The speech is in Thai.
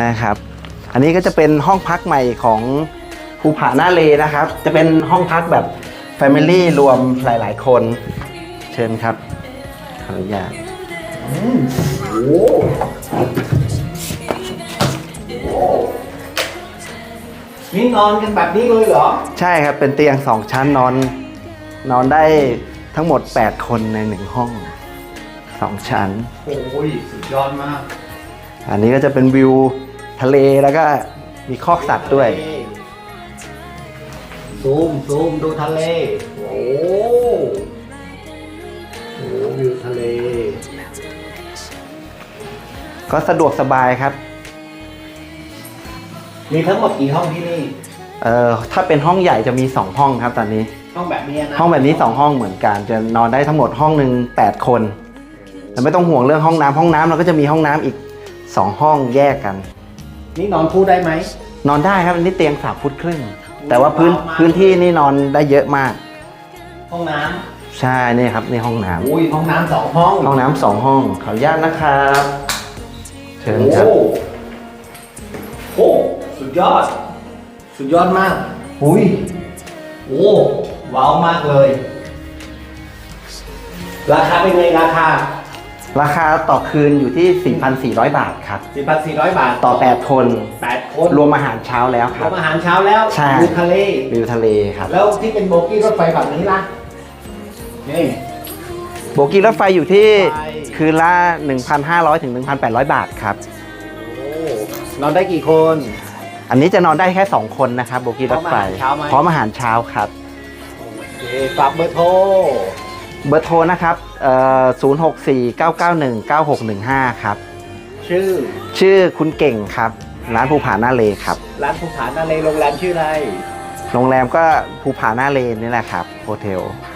นะครับ อันนี้ก็จะเป็นห้องพักใหม่ของภูผาหน้าเลนะครับ จะเป็นห้องพักแบบ Family รวมหลาย ๆ คน เชิญครับขออนุญาตโอ้นี่นอนกันแบบนี้เลยเหรอ ใช่ครับเป็นเตียงสองชั้นนอน นอนได้ทั้งหมด 8 คนในหนึ่งห้องสองชั้น โอ้ย สุดยอดมาก อันนี้ก็จะเป็นวิวทะเลแล้วก็มีคอกสัตว์ด้วย ซูมซูมดูทะเล โอ้โหวิวทะเล ก็สะดวกสบายครับ มีทั้งหมดกี่ห้องที่นี่ เอ่อถ้าเป็นห้องใหญ่จะมี 2 ห้องครับตอนนี้ ห้องแบบนี้นะห้องแบบนี้ 2 ห้องเหมือนกัน จะนอนได้ทั้งหมดห้องหนึ่ง8 คนแต่ไม่ต้องห่วงเรื่องห้องน้ำห้องน้ำเราก็จะมีห้องน้ำอีก 2ห้องแยกกัน นี่นอนคู่ได้ไหม นอนได้ครับอันนี้เตียงสามฟุตครึ่ง แต่ว่าพื้นว้าวมาก พื้นที่นี่นอนได้เยอะมาก ห้องน้ใช่นี่ครับนี่ห้องน้ำอุ้ยห้องน้ำสองห้องำห้องน้ำสองห้องขออนุญาตนะครับเชิญครับ โอ้โอ้สุดยอด สุดยอดมากอุ้ยโอ้ว้าวมากเลย ราคาเป็นไงราคา ราคาต่อคืนอยู่ที่ 4,400 บาทครับ 4,400 บาทต่อ 8 คน 8 คน รวมอาหารเช้าแล้วครรัวบ มอาหารเช้าแล้วใช่วิวทะเล วิวทะเลครับ แล้วที่เป็นโบกี้รถไฟแบบนี้ล่ะ นี่ โบกี้รถไฟอยู่ที่ไป คืนละ 1,500 ถึง 1,800 บาทครับ โอ้นอนได้กี่คน อันนี้จะนอนได้แค่ 2 คนนะครับโบกี้รถไฟพร้อมอาหารเช้าไหม พร้อมอาหารเช้าครับ โอเคฝากเบอร์โทร เบอร์โทรนะครับเอ่อ064-991-9615ครับ ชื่อ ชื่อคุณเก่งครับ ร้านภูผาหน้าเลครับ ร้านภูผานาเลโรงแรมชื่ออะไร โรงแรมก็ภูผาหน้าเลนี่แหละครับ โฮเทลโ